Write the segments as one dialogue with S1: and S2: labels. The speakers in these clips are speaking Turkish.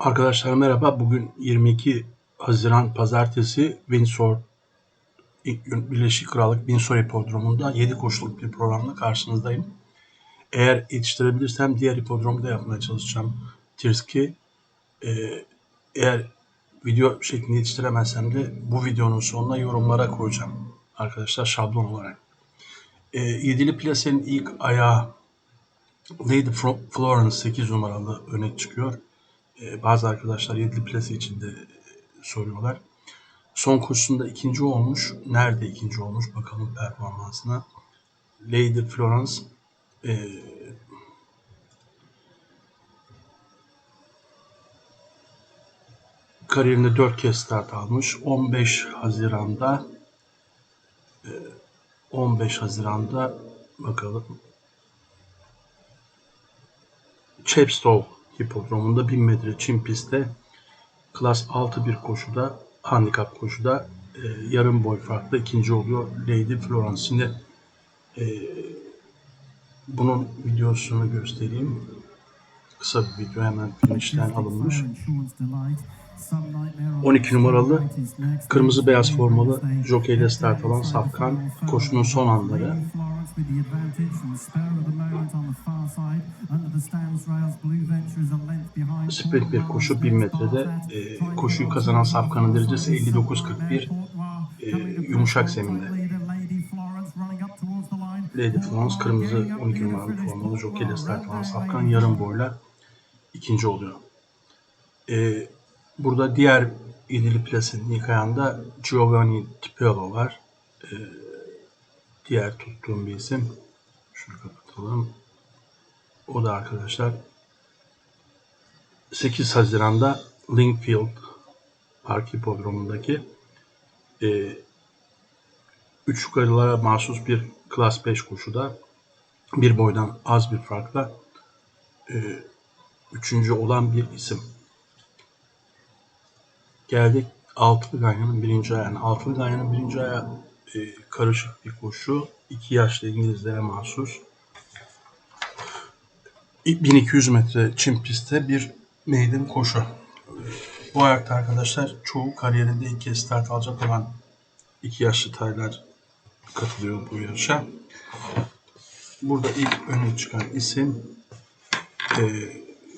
S1: Arkadaşlar merhaba. Bugün 22 Haziran Pazartesi Windsor Birleşik Krallık Windsor Hipodromu'nda 7 koşuluk bir programla karşınızdayım. Eğer yetiştirebilirsem diğer hipodromu da yapmaya çalışacağım. Tirski. Ee, eğer video şeklinde yetiştiremezsem de bu videonun sonuna yorumlara koyacağım. Arkadaşlar şablon olarak. Ee, yedili plasenin ilk ayağı Lady Florence 8 numaralı öne çıkıyor. Ee, bazı arkadaşlar yedili plase için de e, soruyorlar. Son koşusunda ikinci olmuş. Nerede ikinci olmuş bakalım performansına. Lady Florence e, kariyerinde 4 kez start almış. 15 Haziran'da e, 15 Haziran'da bakalım Chepstow hipodromunda 1000 metre çim pistte klas 6 bir koşuda handikap koşuda e, yarım boy farklı ikinci oluyor Lady Florence. Şimdi e, bunun videosunu göstereyim. Kısa bir video hemen finishten alınmış. 12 numaralı kırmızı beyaz formalı jockey ile start alan Safkan koşunun son anları. Sprint bir koşu 1000 metrede e, koşuyu kazanan Safkan'ın derecesi 59.41 e, yumuşak zeminde. Lady Florence kırmızı 12 numaralı formalı jockey ile start alan Safkan yarım boyla ikinci oluyor. E, burada diğer yedili plasenin ilk ayağında Giovanni Tipello var. E, diğer tuttuğum bir isim. Şunu kapatalım. O da arkadaşlar 8 Haziran'da Linkfield Park Hipodromu'ndaki e, üç yukarılara mahsus bir Klas 5 koşuda bir boydan az bir farkla e, üçüncü olan bir isim. Geldik Altılı Ganyan'ın birinci ayağına. Altılı Ganyan'ın birinci ayağı karışık bir koşu. iki yaşlı İngilizlere mahsus. 1200 metre çim pistte bir maiden koşu. Bu ayakta arkadaşlar çoğu kariyerinde ilk kez start alacak olan iki yaşlı taylar katılıyor bu yarışa. Burada ilk öne çıkan isim e,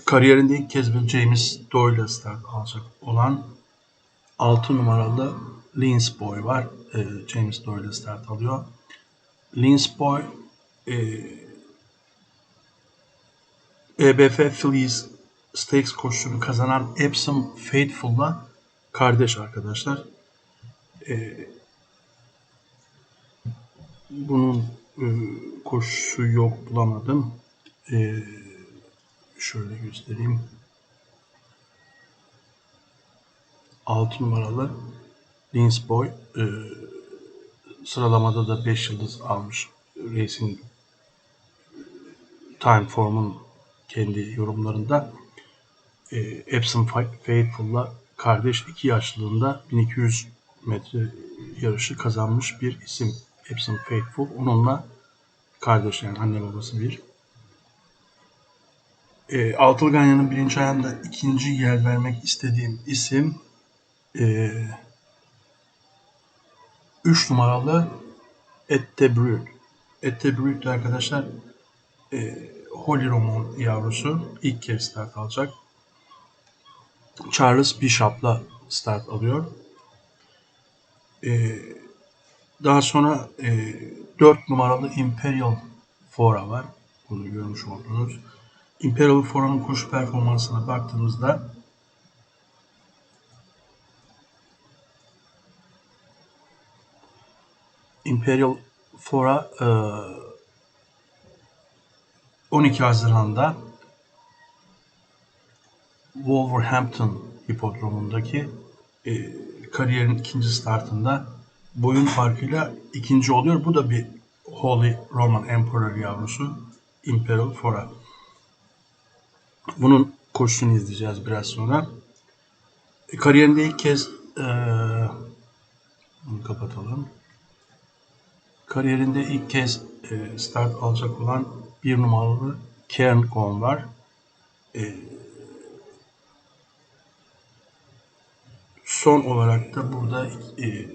S1: kariyerinde ilk kez bir James Doyle start alacak olan 6 numaralı Linsboy var. E, James Doyle start alıyor. Linsboy e, EBF Phillies Stakes koşusunu kazanan Epsom Faithful'la kardeş arkadaşlar. E, bunun e, koşusu yok bulamadım. E, şöyle göstereyim. 6 numaralı Linsboy e, sıralamada da 5 yıldız almış. Racing Time Form'un kendi yorumlarında e, Epsom Faithful'la kardeş 2 yaşlılığında 1200 metre yarışı kazanmış bir isim. Epsom Faithful. Onunla kardeş yani anne babası bir. E, Ganyan'ın birinci ayağında ikinci yer vermek istediğim isim e, 3 numaralı Ettebrüt. Ettebrüt arkadaşlar e, Holy Roman yavrusu ilk kez start alacak. Charles Bishop'la start alıyor. E, daha sonra e, 4 numaralı Imperial Fora var. Bunu görmüş oldunuz. Imperial Fora'nın koşu performansına baktığımızda Imperial Fora e, 12 Haziran'da Wolverhampton hipodromundaki e, kariyerin ikinci startında boyun farkıyla ikinci oluyor. Bu da bir Holy Roman Emperor yavrusu Imperial Fora. Bunun koşusunu izleyeceğiz biraz sonra. E, kariyerinde ilk kez e, bunu kapatalım. Kariyerinde ilk kez e, start alacak olan bir numaralı Kern Gone var. E, son olarak da burada e,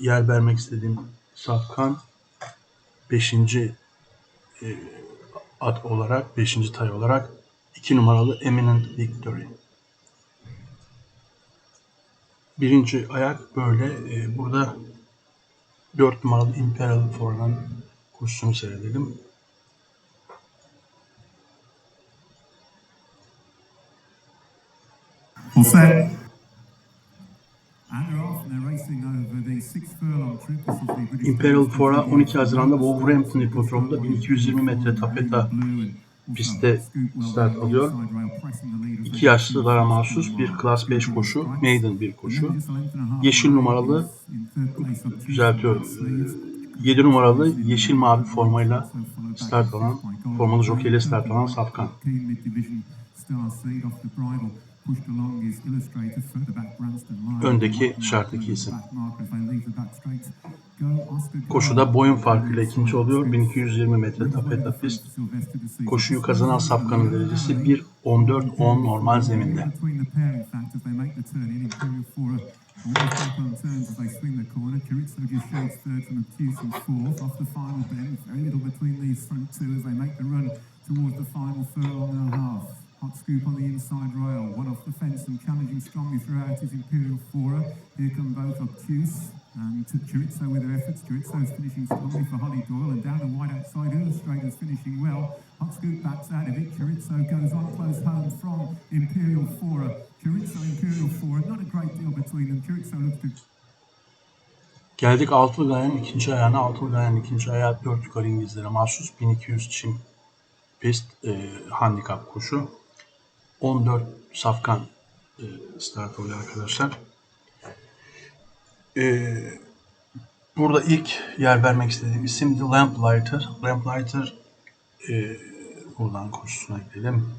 S1: yer vermek istediğim Safkan 5. E, at olarak, 5. tay olarak 2 numaralı Eminent Victory. Birinci ayak böyle. E, burada 4 numaralı Imperial For'dan kursunu seyredelim.
S2: Set.
S1: Imperial Fora 12 Haziran'da Wolverhampton Hipodromu'nda 1220 metre tapeta pistte start alıyor. İki yaşlılara mahsus bir Class 5 koşu, Maiden bir koşu. Yeşil numaralı, düzeltiyorum, 7 numaralı yeşil mavi formayla start alan, formalı jokeyle start alan Safkan.
S2: Öndeki şarttaki isim.
S1: Koşuda boyun farkıyla ikinci oluyor. 1220 metre tapeta pist. Koşuyu kazanan Safkan'ın derecesi 1.14.10 normal zeminde.
S2: Third towards the final furlong and a half. Hot scoop on the inside rail, one off the fence and challenging strongly throughout is Imperial Fora. Here come both Obtuse and to Chorizo with their efforts. Chorizo's finishing strongly for Holly Doyle and down the wide outside Illustrators finishing well. Hot scoop backs out of it. Chorizo goes on close home from Imperial Fora. Chorizo, Imperial Fora, not a great deal between them. Chorizo looks to
S1: Geldik Altılı Gayan'ın ikinci ayağına. Altılı Gayan'ın ikinci ayağı 4 yukarı İngilizlere mahsus 1200 çim pist e, handikap koşu. 14 safkan e, start oluyor arkadaşlar. E, burada ilk yer vermek istediğim isim The Lamplighter. Lamplighter e, buradan koşusuna gidelim.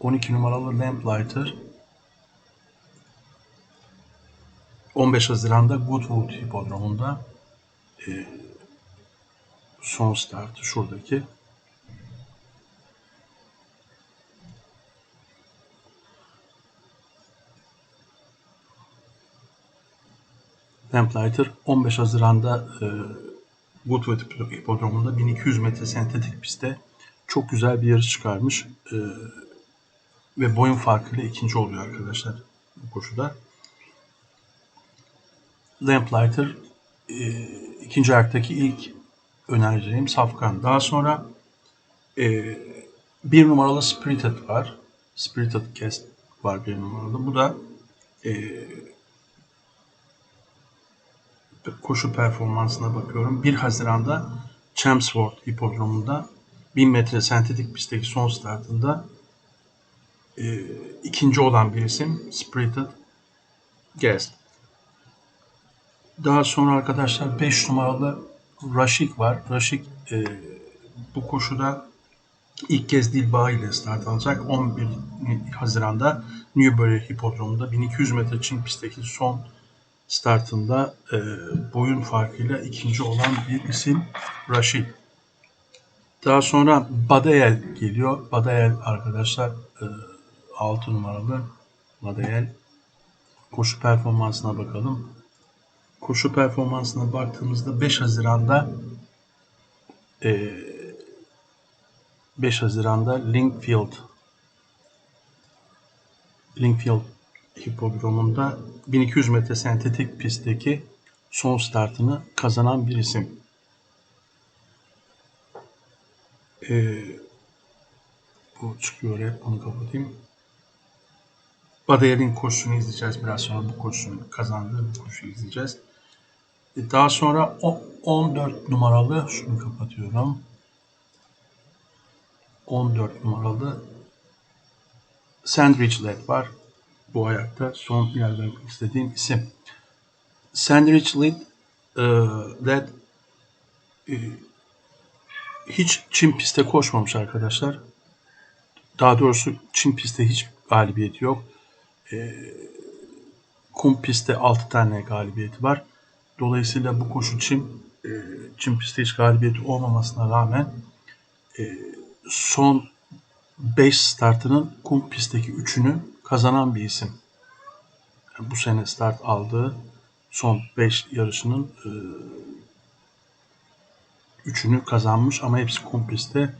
S1: 12 numaralı Lamplighter 15 Haziran'da Goodwood Hipodromu'nda e, son startı şuradaki. Lamplighter 15 Haziran'da e, Goodwood Hipodromu'nda 1200 metre sentetik pistte çok güzel bir yarış çıkarmış. E, ve boyun farkıyla ikinci oluyor arkadaşlar bu koşuda. Lamplighter e, ikinci ayaktaki ilk önereceğim Safkan. Daha sonra e, bir numaralı Spirited var. Spirited Cast var bir numaralı. Bu da e, koşu performansına bakıyorum. 1 Haziran'da Chelmsford Hipodromu'nda 1000 metre sentetik pistteki son startında e, ikinci olan bir isim Spirited Guest. Daha sonra arkadaşlar 5 numaralı Rashik var. Rashik e, bu koşuda ilk kez Dilbağ ile start alacak. 11 Haziran'da Newbury Hipodromu'nda 1200 metre çim pistteki son startında e, boyun farkıyla ikinci olan bir isim Rashid. Daha sonra Badayel geliyor. Badayel arkadaşlar e, 6 numaralı Badayel. Koşu performansına bakalım. Koşu performansına baktığımızda 5 Haziran'da e, 5 Haziran'da Linkfield Linkfield Hipodromu'nda 1200 metre sentetik pistteki son startını kazanan bir isim. Ee, bu çıkıyor hep onu kapatayım. Badayer'in koşusunu izleyeceğiz. Biraz sonra bu koşusunu kazandığı bir koşu izleyeceğiz. Ee, daha sonra 14 numaralı şunu kapatıyorum. 14 numaralı Sandwich Led var bu ayakta son yer vermek istediğim isim. Sandwich Led, e, e, hiç Çin pistte koşmamış arkadaşlar. Daha doğrusu Çin pistte hiç galibiyeti yok. E, kum pistte 6 tane galibiyeti var. Dolayısıyla bu koşu Çin, e, Çin pistte hiç galibiyeti olmamasına rağmen e, son 5 startının kum pistteki 3'ünü kazanan bir isim. bu sene start aldığı son 5 yarışının e, üçünü kazanmış ama hepsi kompliste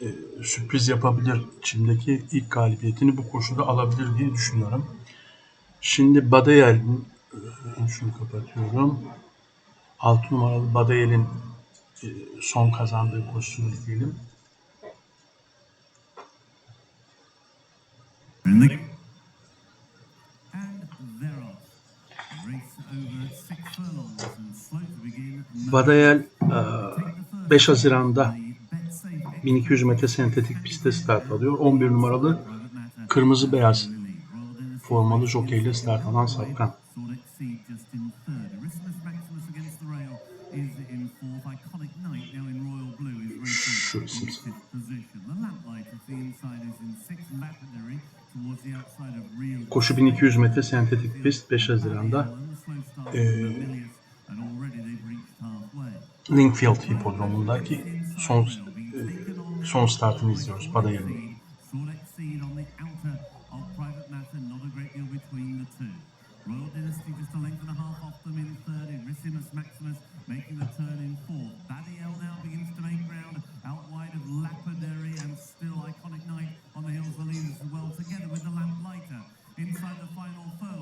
S1: e, sürpriz yapabilir. Çim'deki ilk galibiyetini bu koşuda alabilir diye düşünüyorum. Şimdi Badayel'in e, şunu kapatıyorum. 6 numaralı Badayel'in e, son kazandığı koşusunu izleyelim.
S2: And begin.
S1: Badayel e, 5 Haziran'da 1200 metre sentetik pistte start alıyor. 11 numaralı kırmızı beyaz formalı jokeyle start alan Sapkan. Şu isim. Koşu 1200 metre sentetik pist 5 Haziran'da Ee, Linkfield Hipodromu'ndaki son son startını izliyoruz
S2: third.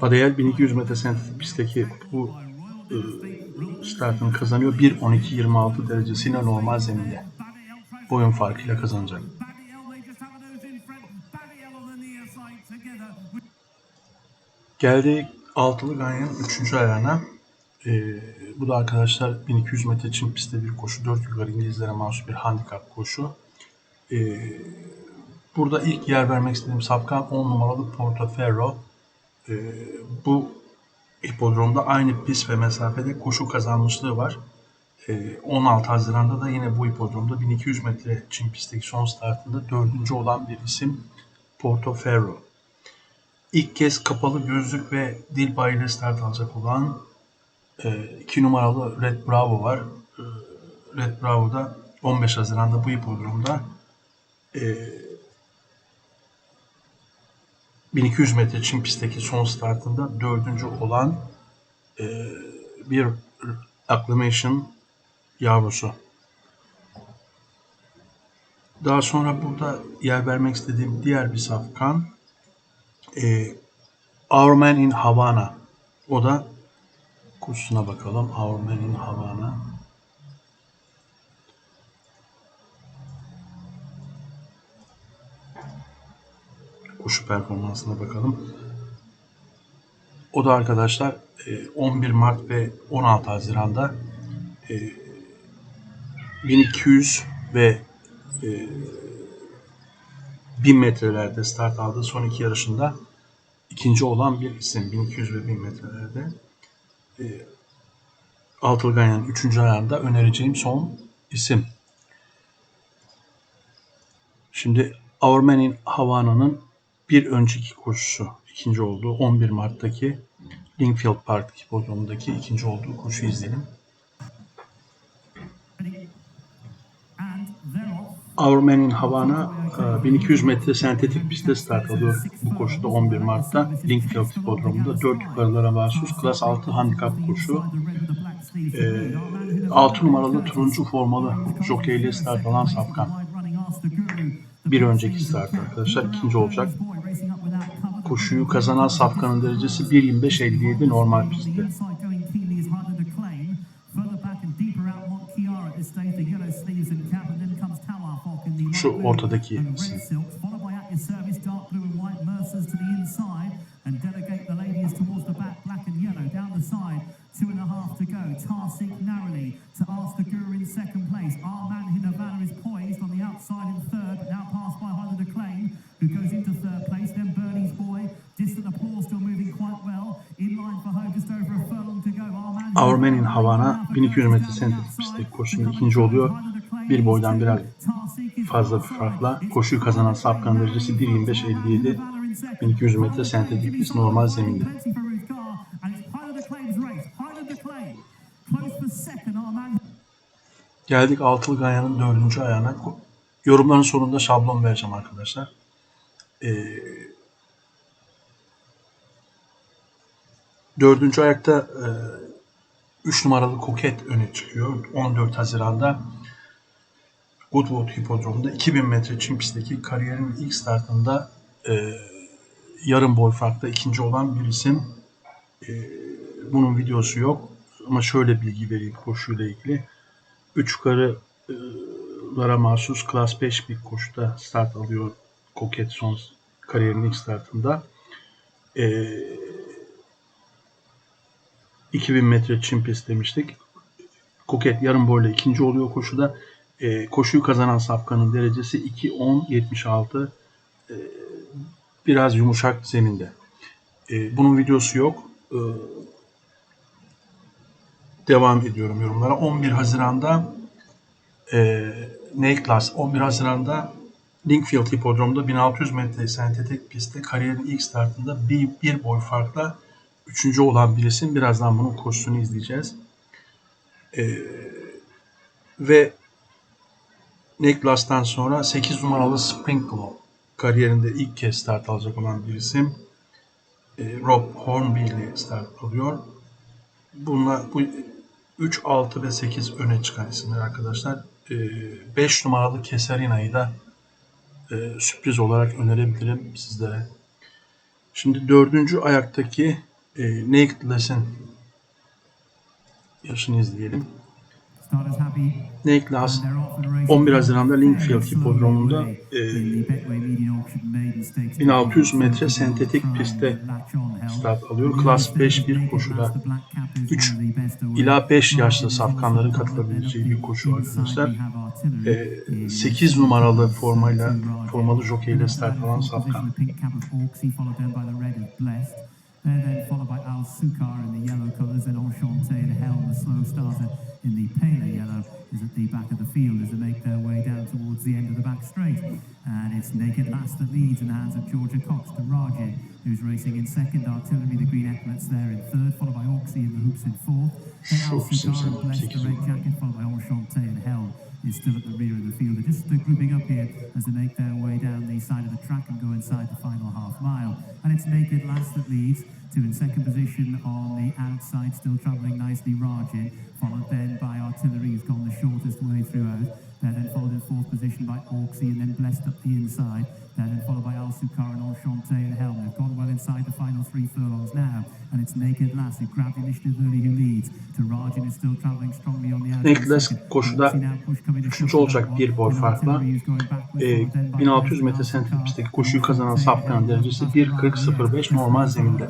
S1: Badayel 1200 metre sentetik pistteki bu e, startını kazanıyor. 1.12.26 derecesiyle normal zeminde. Boyun farkıyla kazanacak. Geldik altılı ganyanın 3. ayağına. Ee, bu da arkadaşlar 1200 metre çim pistte bir koşu. 4 yukarı İngilizlere mahsus bir handikap koşu. Ee, burada ilk yer vermek istediğim sapkan 10 numaralı Portoferro. Ee, bu hipodromda aynı pist ve mesafede koşu kazanmışlığı var. Ee, 16 Haziran'da da yine bu hipodromda 1200 metre çim pistteki son startında dördüncü olan bir isim Portoferro. İlk kez kapalı gözlük ve dil bayrağı start alacak olan 2 numaralı Red Bravo var. E, Red Bravo'da 15 Haziran'da bu hipodromda e, 1200 metre çim pistteki son startında dördüncü olan e, bir acclamation yavrusu. Daha sonra burada yer vermek istediğim diğer bir safkan e, Our Man in Havana. O da kursuna bakalım. Our Man in Havana. Koşu performansına bakalım. O da arkadaşlar e, 11 Mart ve 16 Haziran'da e, 1200 ve e, 1000 metrelerde start aldığı son iki yarışında ikinci olan bir isim 1200 ve 1000 metrelerde. E, Altılı Ganyan'ın 3. ayağında önereceğim son isim. Şimdi Our Man in Havana'nın bir önceki koşusu ikinci olduğu 11 Mart'taki Linkfield Park hipodromundaki ikinci olduğu koşuyu izleyelim. Our Man in Havana e, 1200 metre sentetik pistte start alıyor bu koşuda 11 Mart'ta Linkfield Hipodromu'nda 4 yukarılara mahsus klas 6 handikap koşu. E, 6 numaralı turuncu formalı jokeyle start alan Safkan. Bir önceki start arkadaşlar ikinci olacak. Koşuyu kazanan Safkan'ın derecesi 1.25.57 normal pistte. Şu ortadaki isim.
S2: Havana
S1: 1200 metre sentetik pistteki koşunun ikinci oluyor. Bir boydan biraz fazla bir farkla koşuyu kazanan Safkan derecesi 1.25.57 1200 metre sentetik pist normal zeminde. Geldik altılı ganyanın dördüncü ayağına. Yorumların sonunda şablon vereceğim arkadaşlar. Ee, Dördüncü ayakta 3 numaralı Koket öne çıkıyor. 14 Haziran'da Goodwood Hipodromu'nda 2000 metre çim pistteki kariyerin ilk startında e, yarım boy farkla ikinci olan bir isim. E, bunun videosu yok ama şöyle bilgi vereyim koşuyla ilgili. 3 yukarılara mahsus Class 5 bir koşuda start alıyor Koket son kariyerin ilk startında. E, 2000 metre çim pist demiştik. Koket yarım boyla ikinci oluyor koşuda. E, koşuyu kazanan Safkan'ın derecesi 2.10.76 e, biraz yumuşak zeminde. E, bunun videosu yok. E, devam ediyorum yorumlara. 11 Haziran'da e, Neyklas 11 Haziran'da Linkfield Hipodromu'nda 1600 metre sentetik pistte kariyerin ilk startında bir, bir boy farkla üçüncü olan bir isim. Birazdan bunun koşusunu izleyeceğiz. E, ve Niklas'tan sonra 8 numaralı Sprinkle kariyerinde ilk kez start alacak olan bir isim. E, Rob Hornby ile start alıyor. Bunlar bu 3, 6 ve 8 öne çıkan isimler arkadaşlar. E, 5 numaralı Keserina'yı da e, sürpriz olarak önerebilirim sizlere. Şimdi dördüncü ayaktaki e, Naked Less'in yaşını izleyelim. Naked
S2: racing
S1: 11 Haziran'da Linkfield Hipodromu'nda e,
S2: Stakes.
S1: 1600 metre sentetik pistte start alıyor. Klas 5 bir koşuda 3 ila
S2: ila
S1: 5 yaşlı safkanların katılabileceği bir koşu arkadaşlar. 8 numaralı formayla formalı jokeyle start alan safkan.
S2: They're then followed by Al Sukar in the yellow colours, then Enchanté and Helm, the slow starter in the paler yellow, is at the back of the field as they make their way down towards the end of the back straight. And it's Naked Last that leads in the hands of Georgia Cox to Rajin, who's racing in second. Artillery, the green epaulets there in third, followed by Oxy in the hoops in fourth. Then Al Sukar and Bless, the red jacket, followed by Enchanté and Helm is still at the rear of the field. They're just grouping up here as they make their way down the side of the track and go inside the final half mile. And it's Naked Last that leads to in second position on the outside, still travelling nicely, Rajin, followed then by Artillery, who's gone the shortest way throughout. They're then followed in fourth position by Orksy and then Blessed up the inside. They're then followed by Al Sukar and Enchanté and Helm. They've gone well inside the final three furlongs now. And it's Naked Lass who grabbed initiative early who leads. To Rajin who's still travelling strongly on the outside.
S1: Naked Lass koşuda üçüncü olacak bir boy farkla. E, 1600 metre sentetik pistteki koşuyu kazanan Safkan'ın derecesi 1.40.05 normal zeminde.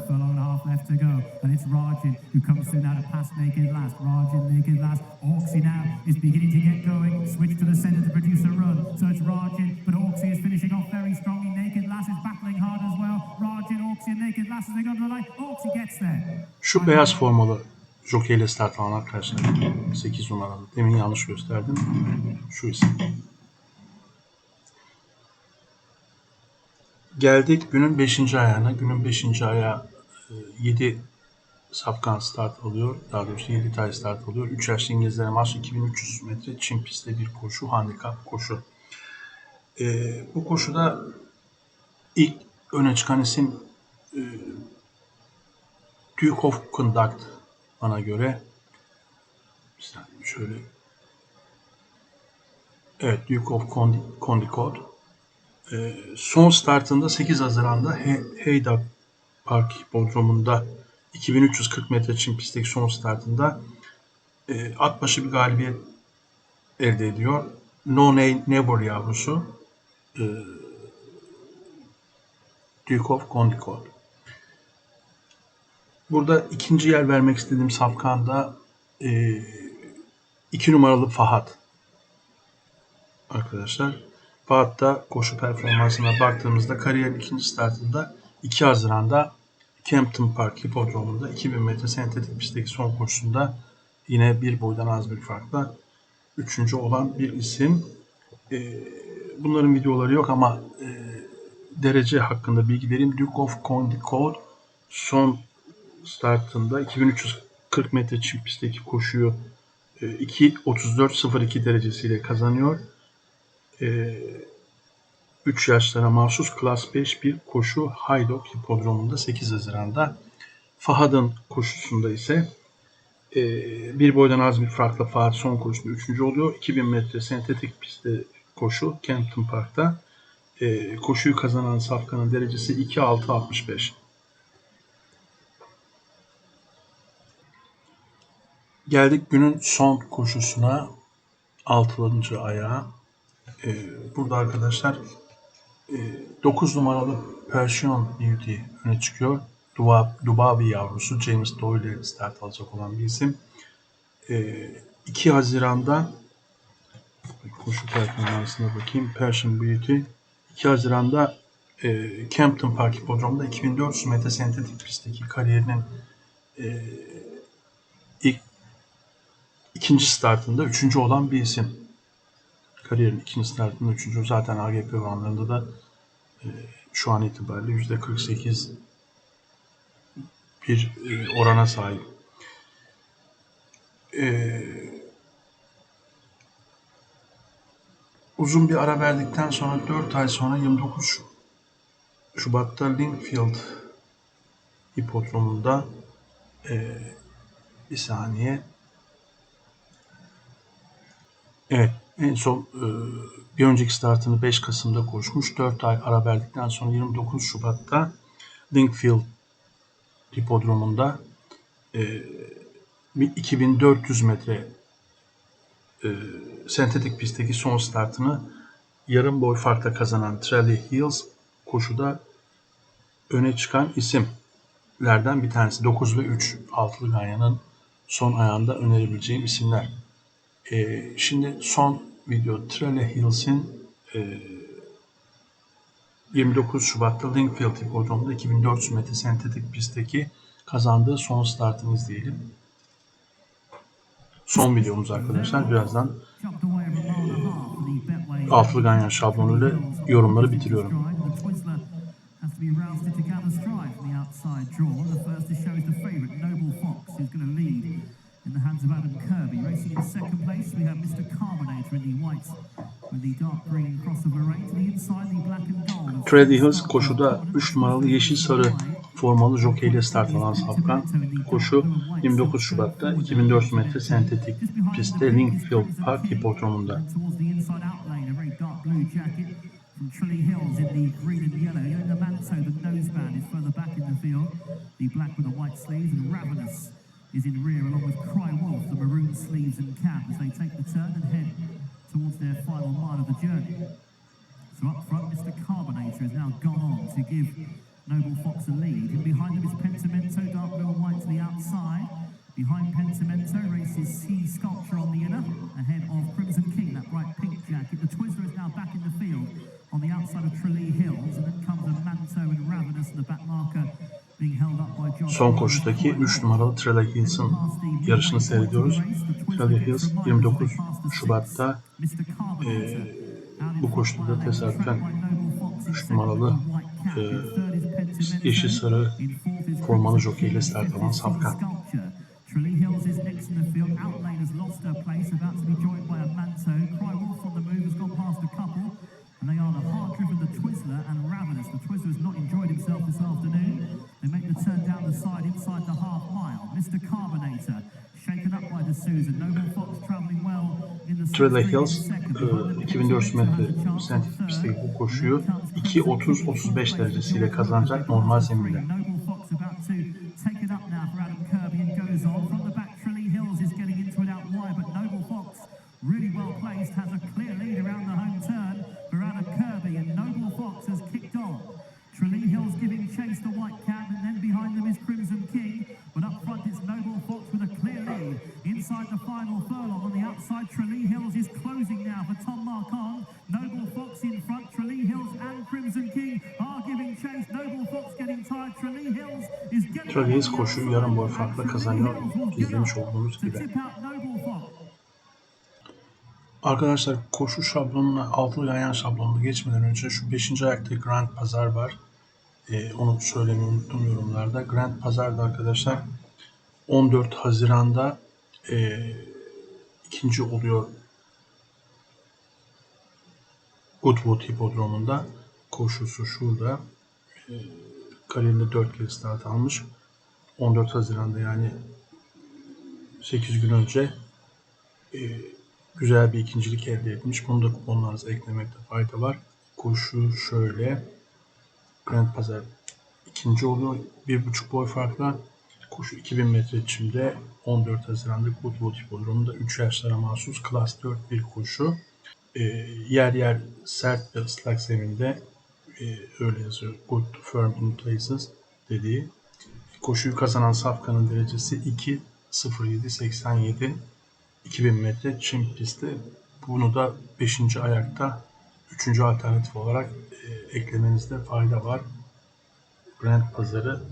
S2: And it's Rajin who comes through now to pass Naked Last. Rajin, Naked Last. Orksy now is beginning to get going. Switch to the centre to produce a run. So it's Rajin, but Orksy is finishing off very strongly. Naked Last is battling hard as well. Rajin, Orksy, and Naked Last as they go to the line. Orksy gets there.
S1: Şu beyaz formalı jokeyle start alan arkadaşlar 8 numaralı. Demin yanlış gösterdim. Şu isim. Geldik günün 5. ayağına. Günün 5. ayağı 7 Safkan start alıyor. Daha doğrusu 7 tay start alıyor. 3 yaşlı İngilizlere mahsus 2300 metre Çin pistte bir koşu. Handikap koşu. Ee, bu koşuda ilk öne çıkan isim e, Duke of Conduct bana göre. Şöyle. Evet Duke of Condi- Condicot. Ee, son startında 8 Haziran'da He- Park Hipodromu'nda 2340 metre çim pistteki son startında e, at başı bir galibiyet elde ediyor. No Never yavrusu e, Duke of Condicot. Burada ikinci yer vermek istediğim safkanda e, iki numaralı Fahat. Arkadaşlar. Fahat da koşu performansına baktığımızda kariyerin ikinci startında 2 Haziran'da Campton Park Hipodromu'nda 2000 metre sentetik pistteki son koşusunda yine bir boydan az bir farkla üçüncü olan bir isim. E, bunların videoları yok ama e, derece hakkında bilgi vereyim. Duke of Condicot son startında 2340 metre çim pistteki koşuyu e, 2.34.02 derecesiyle kazanıyor. E, 3 yaşlara mahsus Klas 5 bir koşu Haydok Hipodromu'nda 8 Haziran'da. Fahad'ın koşusunda ise e, bir boydan az bir farkla Fahad son koşusunda üçüncü oluyor. 2000 metre sentetik pistte koşu Kempton Park'ta. E, koşuyu kazanan Safkan'ın derecesi 2.6.65. Geldik günün son koşusuna. 6. ayağa. E, burada arkadaşlar 9 numaralı Persian Beauty öne çıkıyor. Duba, Dubabi yavrusu James Doyle start alacak olan bir isim. E, 2 Haziran'da koşu performansına bakayım. Persian Beauty 2 Haziran'da e, Campton Park Hipodromu'nda 2400 metre sentetik pistteki kariyerinin e, ilk ikinci startında üçüncü olan bir isim. Kariyerin ikinci startında üçüncü. Zaten AGP oranlarında da e, şu an itibariyle yüzde 48 bir e, orana sahip. E, uzun bir ara verdikten sonra 4 ay sonra 29 Şu- Şubat'ta Linkfield hipodromunda e, bir saniye Evet, en son e, bir önceki startını 5 Kasım'da koşmuş. 4 ay ara verdikten sonra 29 Şubat'ta Linkfield hipodromunda e, bir 2400 metre e, sentetik pistteki son startını yarım boy farkla kazanan Trelly Hills koşuda öne çıkan isimlerden bir tanesi. 9 ve 3 altılı ganyanın son ayağında önerebileceğim isimler. Ee, şimdi son video Trele Hills'in e, 29 Şubat'ta Linkfield Hipodromu'nda 2400 metre sentetik pistteki kazandığı son startını izleyelim. Son videomuz arkadaşlar. Birazdan
S2: Jumped away over a mile and a half for the Betway.
S1: altılı ganyan şablonuyla yorumları bitiriyorum.
S2: Noble Fox, who's going to lead of Adam Kirby. Racing in second place, we have Mr. Carbonator in the white with the dark green cross of Lorraine. To the inside, the black and gold.
S1: Trelly Hills koşuda 3 numaralı yeşil sarı formalı jockey ile start alan Safkan. Koşu 29 Şubat'ta 2400 metre sentetik pistte Linkfield Park hipodromunda.
S2: from Trilly Hills in the green and yellow. You're in the manto, the noseband is further back in the field. The black with the white sleeves and Ravenous is in rear along with Cry Wolf, the maroon sleeves and cap as they take the turn and head towards their final mile of the journey. So up front, Mr. Carbonator has now gone on to give Noble Fox a lead. And behind him is Pentimento, dark blue and white to the outside. Behind Pentimento races Sea Sculpture on the inner, ahead of Crimson King, that bright pink jacket. The Twizzler is now back in the field on the outside of Tralee Hills, and then comes a Manto and Ravenous, in the back
S1: Son koşudaki 3 numaralı Trelly Hills'ın yarışını seyrediyoruz. Trelly Hills 29 Şubat'ta e, bu koşuda tesadüfen 3 numaralı e, yeşil sarı formalı jockey ile start alan Safkan.
S2: Second.
S1: Hills
S2: Behind them,
S1: e, 2400 metre sentetik pistteki bu koşuyu 2.30-35 derecesiyle kazanacak normal zeminde.
S2: İs getting
S1: Trelly Hills koşuyu yarım boy farkla kazanıyor. İzlemiş olduğunuz gibi. Arkadaşlar koşu şablonuna, altılı ganyan şablonuna geçmeden önce şu 5. ayakta Grand Pazar var. Ee, onu söylemeyi unuttum yorumlarda. Grand Pazar'da arkadaşlar 14 Haziran'da e, ikinci oluyor Goodwood Hipodromu'nda koşusu şurada. E, kariyerinde 4 kez start almış. 14 Haziran'da yani 8 gün önce e, güzel bir ikincilik elde etmiş. Bunu da kuponlarınıza eklemekte fayda var. Koşu şöyle. Grand Pazar ikinci oluyor. Bir buçuk boy farkla. Koşu 2000 metre çimde 14 Haziran'da Goodwood Hipodromu'nda 3 yaşlara mahsus Klas 4 bir koşu. E, yer yer sert ve ıslak zeminde e, öyle yazıyor. Good firm in places dediği. Koşuyu kazanan Safkan'ın derecesi 2 0787 2000 metre çim pisti. Bunu da 5. ayakta 3. alternatif olarak e, eklemenizde fayda var. Grand Pazarı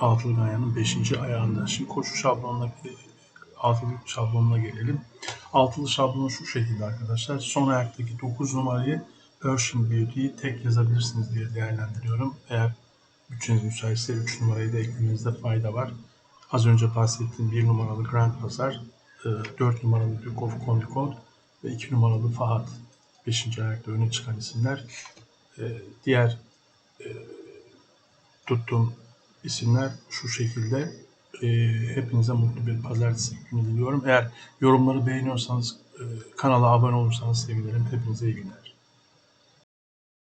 S1: Altılı Ganyan'ın 5. ayağında. Şimdi koşu şablonuna e, altılı şablonuna gelelim. Altılı şablonu şu şekilde arkadaşlar. Son ayaktaki 9 numarayı Ocean Beauty'yi tek yazabilirsiniz diye değerlendiriyorum. Eğer bütçeniz müsaitse 3 numarayı da eklemenizde fayda var. Az önce bahsettiğim 1 numaralı Grand Pazar, 4 numaralı Duke of Condicot ve 2 numaralı Fahat 5. ayakta öne çıkan isimler. E, Diğer e, tuttuğum isimler şu şekilde. E, Hepinize mutlu bir pazartesi günü diliyorum. Eğer yorumları beğeniyorsanız e, kanala abone olursanız sevinirim. Hepinize iyi günler.